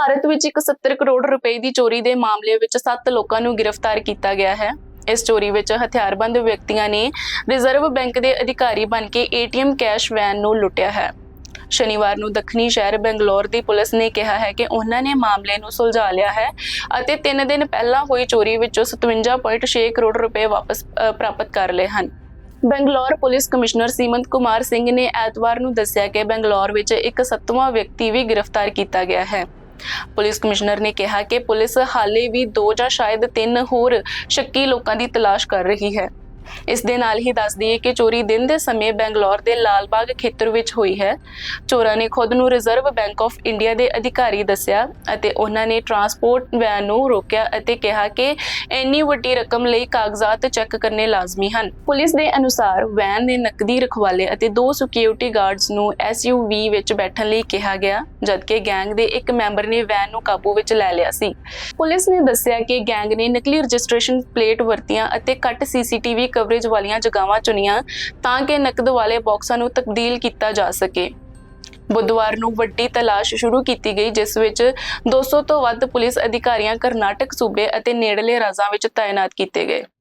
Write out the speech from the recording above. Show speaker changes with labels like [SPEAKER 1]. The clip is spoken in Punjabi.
[SPEAKER 1] ਭਾਰਤ ਵਿੱਚ ਇੱਕ 70 ਕਰੋੜ ਰੁਪਏ ਦੀ ਚੋਰੀ ਦੇ ਮਾਮਲੇ ਵਿੱਚ 7 ਲੋਕਾਂ ਨੂੰ ਗ੍ਰਿਫਤਾਰ ਕੀਤਾ ਗਿਆ ਹੈ। ਇਸ ਚੋਰੀ ਵਿੱਚ ਹਥਿਆਰਬੰਦ ਵਿਅਕਤੀਆਂ ਨੇ ਰਿਜ਼ਰਵ ਬੈਂਕ ਦੇ ਅਧਿਕਾਰੀ ਬਣ ਕੇ ਏਟੀਐਮ ਕੈਸ਼ ਵੈਨ ਨੂੰ ਲੁੱਟਿਆ ਹੈ। ਸ਼ਨੀਵਾਰ ਨੂੰ ਦੱਖਣੀ ਸ਼ਹਿਰ ਬੰਗਲੌਰ ਦੀ ਪੁਲਿਸ ਨੇ ਕਿਹਾ ਹੈ ਕਿ ਉਹਨਾਂ ਨੇ ਮਾਮਲੇ ਨੂੰ ਸੁਲਝਾ ਲਿਆ ਹੈ ਅਤੇ 3 ਦਿਨ ਪਹਿਲਾਂ ਹੋਈ ਚੋਰੀ ਵਿੱਚੋਂ 57.6 ਕਰੋੜ ਰੁਪਏ ਵਾਪਸ ਪ੍ਰਾਪਤ ਕਰ ਲਏ ਹਨ। ਬੰਗਲੌਰ ਪੁਲਿਸ ਕਮਿਸ਼ਨਰ ਸੀਮੰਤ ਕੁਮਾਰ ਸਿੰਘ ਨੇ ਐਤਵਾਰ ਨੂੰ ਦੱਸਿਆ ਕਿ ਬੰਗਲੌਰ ਵਿੱਚ ਇੱਕ ਸੱਤਵਾਂ ਵਿਅਕਤੀ ਵੀ ਗ੍ਰਿਫਤਾਰ ਕੀਤਾ ਗਿਆ ਹੈ। ਪੁਲਿਸ ਕਮਿਸ਼ਨਰ ਨੇ ਕਿਹਾ ਕਿ ਪੁਲਿਸ ਹਾਲੇ ਵੀ ਦੋ ਜਾਂ ਸ਼ਾਇਦ ਤਿੰਨ ਹੋਰ ਸ਼ੱਕੀ ਲੋਕਾਂ ਦੀ ਤਲਾਸ਼ ਕਰ ਰਹੀ ਹੈ। ਇਸ ਦੇ ਨਾਲ ਹੀ ਦੱਸ ਦਈਏ ਕਿ ਚੋਰੀ ਦਿਨ ਦੇ ਸਮੇਂ ਬੈਂਗਲੌਰ ਦੇ ਲਾਲ ਬਾਗ ਖੇਤਰ ਵਿੱਚ ਹੋਈ ਹੈ। ਚੋਰਾਂ ਨੇ ਖੁਦ ਨੂੰ ਰਿਜ਼ਰਵ ਬੈਂਕ ਆਫ ਇੰਡੀਆ ਦੇ ਅਧਿਕਾਰੀ ਦੱਸਿਆ ਅਤੇ ਉਹਨਾਂ ਨੇ ਟਰਾਂਸਪੋਰਟ ਵੈਨ ਨੂੰ ਰੋਕਿਆ ਅਤੇ ਕਿਹਾ ਕਿ ਇੰਨੀ ਵੱਡੀ ਰਕਮ ਲਈ ਕਾਗਜ਼ਾਤ ਚੈੱਕ ਕਰਨੇ ਲਾਜ਼ਮੀ ਹਨ। ਪੁਲਿਸ ਦੇ ਅਨੁਸਾਰ ਵੈਨ ਦੇ ਨਕਦੀ ਰਖਵਾਲੇ ਅਤੇ ਦੋ ਸਿਕਿਉਰਿਟੀ ਗਾਰਡਸ ਨੂੰ ਐਸਯੂਵੀ ਵਿੱਚ ਬੈਠਣ ਲਈ ਕਿਹਾ ਗਿਆ, ਜਦਕਿ ਗੈਂਗ ਦੇ ਇੱਕ ਮੈਂਬਰ ਨੇ ਵੈਨ ਨੂੰ ਕਾਬੂ ਵਿੱਚ ਲੈ ਲਿਆ ਸੀ। ਪੁਲਿਸ ਨੇ ਦੱਸਿਆ ਕਿ ਗੈਂਗ ਨੇ ਨਕਲੀ ਰਜਿਸਟ੍ਰੇਸ਼ਨ ਪਲੇਟ ਵਰਤੀਆਂ ਅਤੇ ਕੱਟ ਸੀਸੀਟੀਵੀ ਕਵਰੇਜ ਵਾਲੀਆਂ ਜਗਾਵਾਂ ਚੁਣੀਆਂ ਤਾਂ ਕਿ ਨਕਦ ਵਾਲੇ ਬਾਕਸਾਂ ਨੂੰ ਤਬਦੀਲ ਕੀਤਾ ਜਾ ਸਕੇ। ਬੁੱਧਵਾਰ ਨੂੰ ਵੱਡੀ ਤਲਾਸ਼ ਸ਼ੁਰੂ ਕੀਤੀ ਗਈ, ਜਿਸ ਵਿੱਚ 200 ਤੋਂ ਵੱਧ ਪੁਲਿਸ ਅਧਿਕਾਰੀਆਂ ਕਰਨਾਟਕ ਸੂਬੇ ਅਤੇ ਨੇੜਲੇ ਰਾਜਾਂ ਵਿੱਚ ਤਾਇਨਾਤ ਕੀਤੇ ਗਏ।